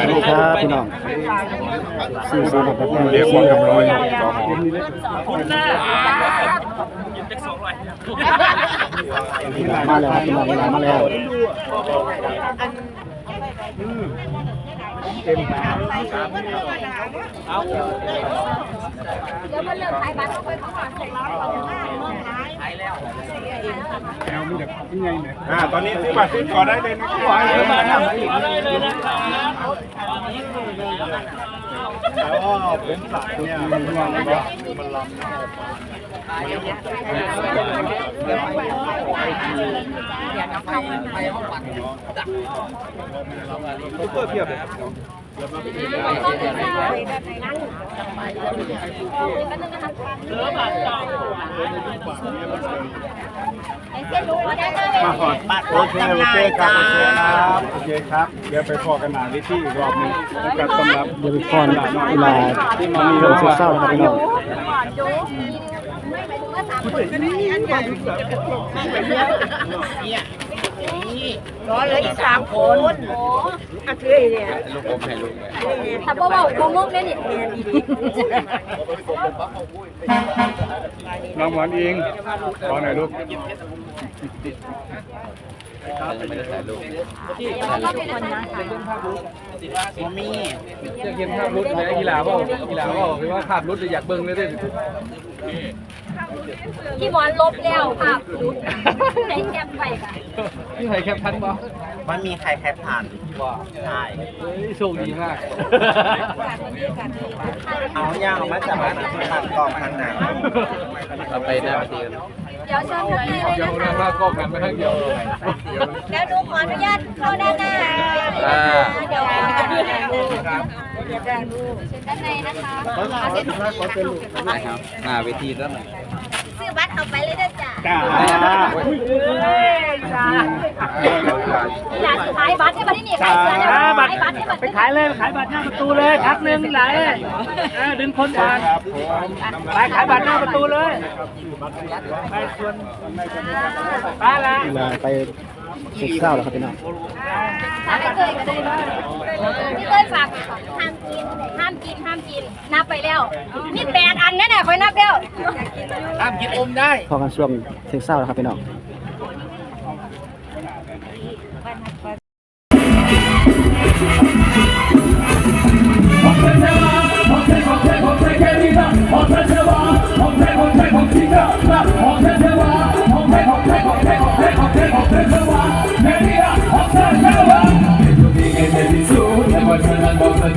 ายรูปครับพี่น้องสี่สิบแบบนี้เรียกว่าคำร้อยมาแล้วครับพี่น้องมาแล้วเอาเดี๋ยวมันเลิกขายบัตรเอาไปของก่อนเสร็จแล้วเราจะได้เมื่อไหร่ขายแล้วอ่าตอนนี้ซื้อบัตรซื้อก่อนได้เลยนะครับแล้วก็เป็นสัตว์เนี่ยนะครับ แต่ว่าผมตัดเนี่ยมันลำบากมันลำบากทุกเพื่อเพียบเลยครับเลือบัตรจอง ไอ้เส้นรู้ว่าได้เลยมาก่อนโอเคโอเคครับโอเคครับโอเคครับ เดี๋ยวไปพอกันหนาวิธีอีกรอบหนึงนะครับสำหรับเดี๋ยวไปพรเวลาที่มันมีเรื่องเศร้าๆนะครับพี่น้อง รอเลยอีกสามคนโอ้อะคือไอเนี่ยลูกผมให้ลูกเลยถ้าบ่บอกบ่มุกได้นี่เดียวดีน้องหวานองขอหน่อยลูก เราเป็นคนนะคะจะเห็นภาพรุดในกีฬาเปล่ากีฬาเปล่าคือว่าภาพรุดเลยอยากเบิ่งเลยเด้ที่บอลลบแล้วภาพรุดในแคปไปค่ะที่ไหนแคปทันป่ะมันมีใครแคปผ่านว่าใช่เฮ้ยโชคดีมาก เอาย่างออกมาจากร้านตัดกล่องทางไหนเราไปหน้าเตียงเดี๋ยวเชิญข้างในเลยเดี๋ยวนะเราคะมากองกันไปทั้งเดียวเดี๋ยวหนูขออนุญาตเข้าด้านหน้าเดี๋ยวด้านในนะคะเอาเส้นนะครับ หน้าเวทีแล้วหน่อย ซื้อบัตรเอาไปเลยนะจ๊ะจ้าอยากขายบัตรให้บัตรที่นี่ขายเสื้อแล้วขายบัตรให้บัตรไปขายเลยขายบัตรหน้าประตูเลยทักหนึ่งไหลเออดึงคนก่อนครับผมไปขายบัตรหน้าประตูเลยไปส่วนไปละเวลาไปสุดเศร้าแล้วครับพี่น้อง ฝากไม่เคยก็ได้พี่เคยฝากห้ามกินห้าม กินห้ามกิน นับไปแล้วมีแปดอันแน่ๆคอยนับแล้วห้ามกินอมได้พอกันช่วงสุดเศร้าแล้วครับพี่น้องของ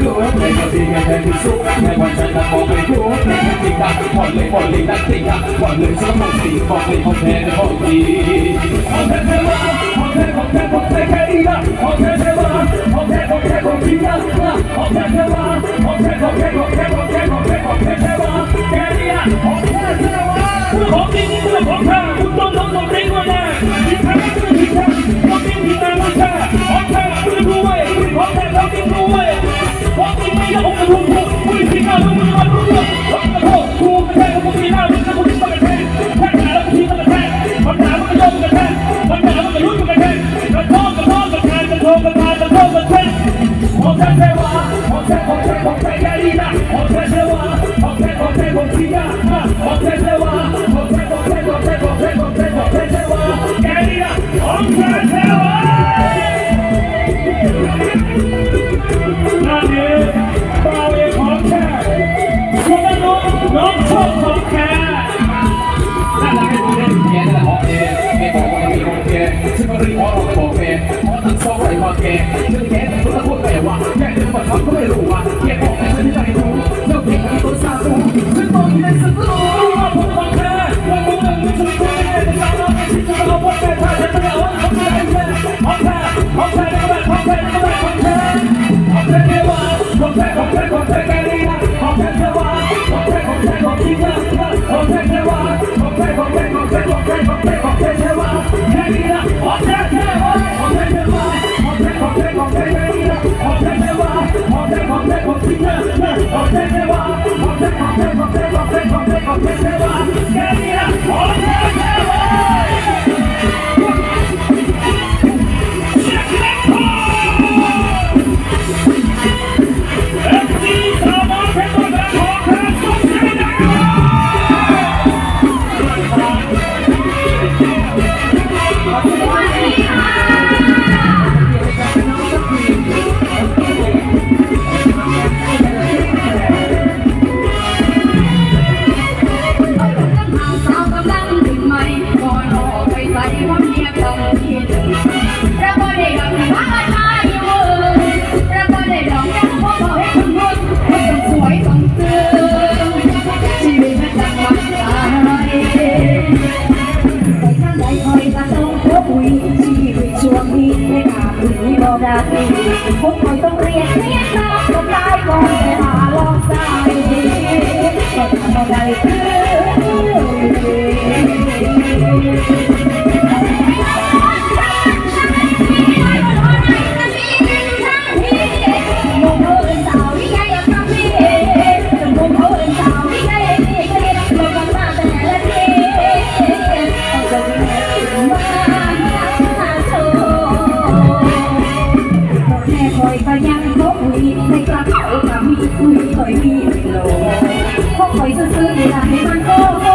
โกรธในกระดิ่งในที่สุกในวันจันทร์มองไปโกรธในกระดิ่งดังผ่อนเลยผ่อนเลยนักติงดังผ่อนเลยสมองสีผ่อนเลยผ่อนแทนผ่อนดีผ่อนแทนเทวาผ่อนแท้ผ่อนแท้ผ่อนแท้แค่ดีนะผ่อนแทนเาผ่อนแท้ผ่อนแท้ผ่อนดีนะผ่อนแทาผ่อนแท้ผ่อนแท้ผ่อนแทน เป็นพวกเต้องเรียนเรียนามกายก่อนไปหาลองใจก็ทำอะไรเพื่อ Three, four, four.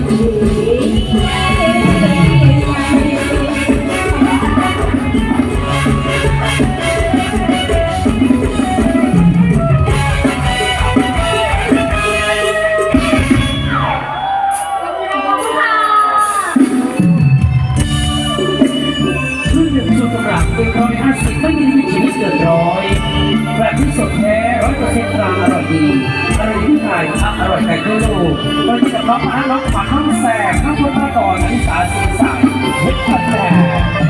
Thank you. ายพัอร่อยไก่ก็รู้ตอนนี้กับน้องอาร์ตน้องขวัญน้องแสงน้องคนมาะกอบนิสาสุสานเพชรแสง